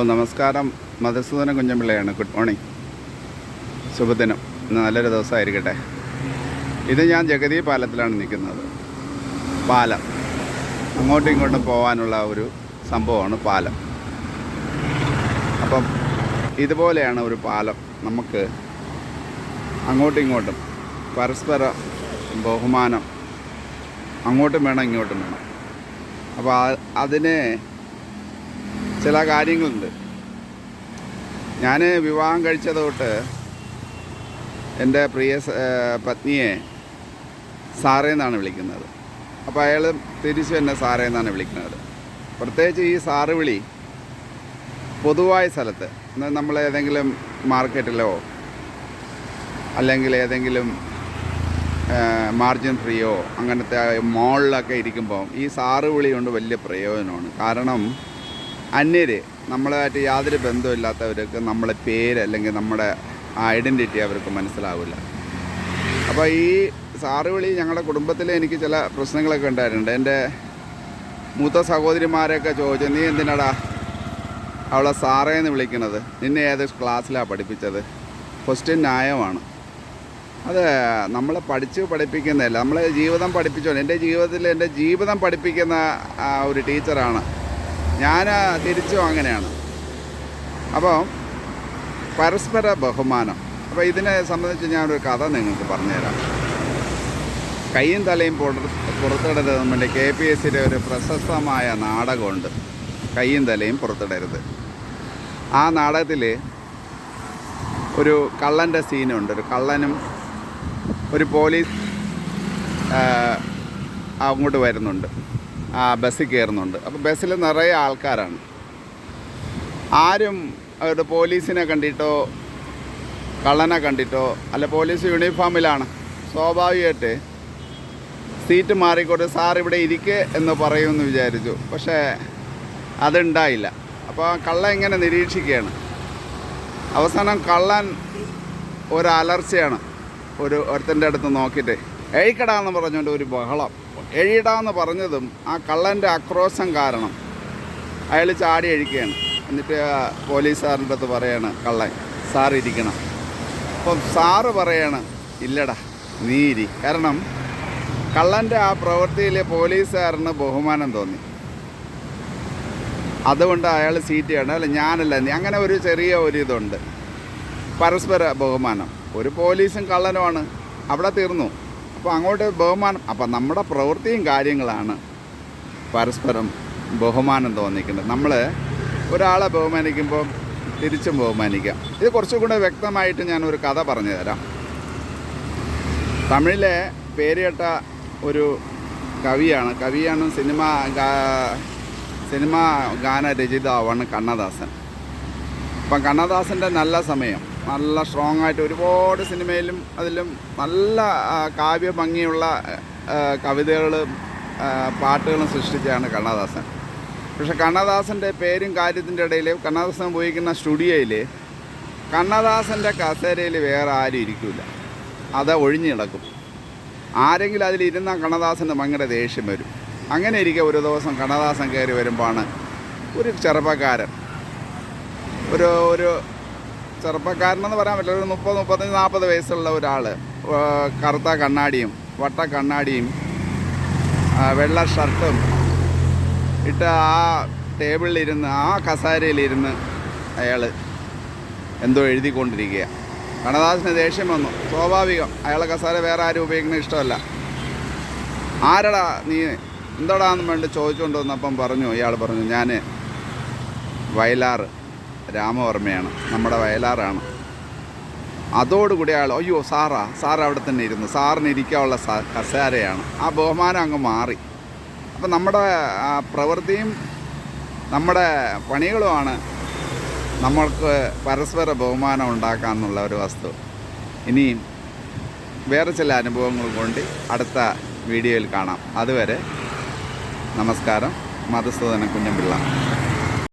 നമസ്കാരം. Madhusudana കുഞ്ഞമ്പിള്ളയാണ്. Good morning. ശുഭദിനം. നല്ലൊരു ദിവസമായിരിക്കട്ടെ. ഇത് ഞാൻ ജഗതി പാലത്തിലാണ് നിൽക്കുന്നത്. പാലം. അങ്ങോട്ടും ഇങ്ങോട്ടും പോകാനുള്ള ഒരു സംഭവമാണ് പാലം. അപ്പം ഇതുപോലെയാണ് ഒരു പാലം നമുക്ക് അങ്ങോട്ടും ഇങ്ങോട്ടും പരസ്പര ബഹുമാനം അങ്ങോട്ടും വേണം ഇങ്ങോട്ടും വേണം. അപ്പോൾ അതിന് ചില കാര്യങ്ങളുണ്ട്. ഞാൻ വിവാഹം കഴിച്ചത് തൊട്ട് എന്റെ പ്രിയ പത്നിയെ സാറേ എന്നാണ് വിളിക്കുന്നത്. അപ്പോൾ അയാൾ തിരിച്ചു എന്നെ സാറേ എന്നാണ് വിളിക്കുന്നത്. പ്രത്യേകിച്ച് ഈ സാറ് വിളി പൊതുവായ സ്ഥലത്ത് നമ്മൾ ഏതെങ്കിലും മാർക്കറ്റിലോ അല്ലെങ്കിൽ ഏതെങ്കിലും മാർജിൻ ഫ്രീയോ അങ്ങനത്തെ മോളിലൊക്കെ ഇരിക്കുമ്പോൾ ഈ സാറ് വിളി കൊണ്ട് വലിയ പ്രയോജനമാണ്. കാരണം അന്യര് നമ്മളായിട്ട് യാതൊരു ബന്ധമില്ലാത്തവർക്ക് നമ്മളെ പേര് അല്ലെങ്കിൽ നമ്മുടെ ഐഡന്റിറ്റി അവർക്ക് മനസ്സിലാവില്ല. അപ്പോൾ ഈ സാറ് വിളി ഞങ്ങളുടെ കുടുംബത്തിൽ എനിക്ക് ചില പ്രശ്നങ്ങളൊക്കെ ഉണ്ടായിട്ടുണ്ട്. എന്റെ മൂത്ത സഹോദരിമാരെയൊക്കെ ചോദിച്ചു നീ എന്തിനാടാ അവളെ സാറേ എന്ന് വിളിക്കുന്നത് നിന്നെ ഏത് ക്ലാസ്സിലാണ് പഠിപ്പിച്ചത്? ക്വസ്റ്റ്യൻ ന്യായമാണ്. അത് നമ്മളെ പഠിച്ച് പഠിപ്പിക്കുന്നതല്ല. നമ്മളെ ജീവിതം പഠിപ്പിച്ചോ എന്റെ ജീവിതത്തിൽ എന്റെ ജീവിതം പഠിപ്പിക്കുന്ന ഒരു ടീച്ചറാണ് ഞാൻ തിരിച്ചും അങ്ങനെയാണ്. അപ്പോൾ പരസ്പര ബഹുമാനം. അപ്പോൾ ഇതിനെ സംബന്ധിച്ച് ഞാനൊരു കഥ നിങ്ങൾക്ക് പറഞ്ഞുതരാം. കൈയും തലയും പുറ- പുറത്തിടരുത് നമ്മുടെ കെ പി എസ് സിയുടെ ഒരു പ്രശസ്തമായ നാടകമുണ്ട്. കൈയും തലയും പുറത്തിടരുത്. ആ നാടകത്തിൽ ഒരു കള്ളന്റെ സീനുണ്ട്. ഒരു കള്ളനും ഒരു പോലീസ് അങ്ങോട്ട് വരുന്നുണ്ട്. ബസ്സിൽ കയറുന്നുണ്ട്. അപ്പോൾ ബസ്സിൽ നിറയെ ആൾക്കാരാണ്. ആരും അവരുടെ പോലീസിനെ കണ്ടിട്ടോ കള്ളനെ കണ്ടിട്ടോ അല്ല പോലീസ് യൂണിഫോമിലാണ്. സ്വാഭാവികമായിട്ട് സീറ്റ് മാറിക്കൊണ്ട് സാർ ഇവിടെ ഇരിക്കുക എന്ന് പറയുമെന്ന് വിചാരിച്ചു. പക്ഷേ അതുണ്ടായില്ല. അപ്പോൾ കള്ളൻ ഇങ്ങനെ നിരീക്ഷിക്കുകയാണ്. അവസാനം കള്ളൻ ഒരു അലർച്ചയാണ് ഒരു ഒരുത്തന്റെ അടുത്ത് നോക്കിയിട്ട്. എഴിക്കടാന്ന് പറഞ്ഞുകൊണ്ട് ഒരു ബഹളം. എഴിയിടാന്ന് പറഞ്ഞതും ആ കള്ളന്റെ ആക്രോശം കാരണം. അയാൾ ചാടി എഴിക്കുകയാണ്. എന്നിട്ട് പോലീസ് പോലീസുകാരന്റെ അടുത്ത് പറയാണ് കള്ളൻ സാർ ഇരിക്കണം. അപ്പം സാറ് പറയാണ് ഇല്ലടാ നീ ഇരി. കാരണം കള്ളന്റെ ആ പ്രവൃത്തിയിൽ പോലീസുകാരന് ബഹുമാനം തോന്നി. അതുകൊണ്ട് അയാൾ സീറ്റ് ചെയ്യണം. അല്ല ഞാനല്ല നീ അങ്ങനെ ഒരു ചെറിയ ഒരു ഇതുണ്ട്. പരസ്പര ബഹുമാനം. ഒരു പോലീസും കള്ളനുമാണ്. അവിടെ തീർന്നു. അപ്പോൾ അങ്ങോട്ട് ബഹുമാനം അപ്പം നമ്മുടെ പ്രവൃത്തിയും കാര്യങ്ങളാണ് പരസ്പരം ബഹുമാനം തോന്നിക്കുന്നത്. നമ്മൾ ഒരാളെ ബഹുമാനിക്കുമ്പോൾ തിരിച്ചും ബഹുമാനിക്കാം. ഇത് കുറച്ചും കൂടെ വ്യക്തമായിട്ട് ഞാനൊരു കഥ പറഞ്ഞു തരാം തമിഴിലെ പേരുകേട്ട ഒരു കവിയാണ്. കവിയാണ് സിനിമ സിനിമാ ഗാന രചയിതാവാണ് കണ്ണദാസൻ. അപ്പം കണ്ണദാസന്റെ നല്ല സമയം. നല്ല സ്ട്രോങ് ആയിട്ട് ഒരുപാട് സിനിമയിലും അതിലും നല്ല കാവ്യ ഭംഗിയുള്ള കവിതകളും പാട്ടുകളും സൃഷ്ടിച്ചാണ് കണ്ണദാസൻ. പക്ഷേ കണ്ണദാസന്റെ പേരും കാര്യത്തിന്റെ ഇടയിൽ കണ്ണദാസൻ ഉപയോഗിക്കുന്ന സ്റ്റുഡിയോയിൽ കണ്ണദാസന്റെ കസേരയിൽ വേറെ ആരും ഇരിക്കില്ല അത് ഒഴിഞ്ഞു കിടക്കും. ആരെങ്കിലും അതിലിരുന്ന കണ്ണദാസന് ഭയങ്കര ദേഷ്യം വരും. അങ്ങനെ ഇരിക്കെ ഒരു ദിവസം കണ്ണദാസൻ കയറി വരുമ്പോഴാണ് ഒരു ചെറുപ്പക്കാരൻ ഒരു ഒരു ചെറുപ്പക്കാരനെന്ന് പറയാൻ പറ്റില്ല. ഒരു മുപ്പത് മുപ്പത്തഞ്ച് നാൽപ്പത് വയസ്സുള്ള ഒരാൾ കറുത്ത കണ്ണാടിയും വട്ട കണ്ണാടിയും വെള്ള ഷർട്ടും ഇട്ട് ആ ടേബിളിലിരുന്ന് ആ കസാരയിലിരുന്ന് അയാൾ എന്തോ എഴുതിക്കൊണ്ടിരിക്കുക കണദാസിന് ദേഷ്യം വന്നു. സ്വാഭാവികം. അയാളെ കസാര വേറെ ആരും ഉപയോഗിക്കുന്ന ഇഷ്ടമല്ല. ആരടാ നീ? എന്തോടാന്ന് വേണ്ടി ചോദിച്ചുകൊണ്ട് വന്നപ്പം പറഞ്ഞു ഇയാൾ പറഞ്ഞു ഞാൻ വയലാർ രാമവർമ്മയാണ് നമ്മുടെ വയലാറാണ്. അതോടുകൂടി അയാൾ അയ്യോ സാറാ സാർ അവിടെ തന്നെ ഇരുന്നു സാറിന് ഇരിക്കാനുള്ള കസേരയാണ്. ആ ബഹുമാനം അങ്ങ് മാറി. അപ്പം നമ്മുടെ ആ, പ്രവൃത്തിയും നമ്മുടെ പണികളുമാണ് നമ്മൾക്ക് പരസ്പര ബഹുമാനം ഉണ്ടാക്കാമെന്നുള്ള ഒരു വസ്തു. ഇനിയും വേറെ ചില അനുഭവങ്ങൾ കൊണ്ട് അടുത്ത വീഡിയോയിൽ കാണാം. അതുവരെ നമസ്കാരം. മധുസൂദന കുഞ്ഞമ്പിള്ള.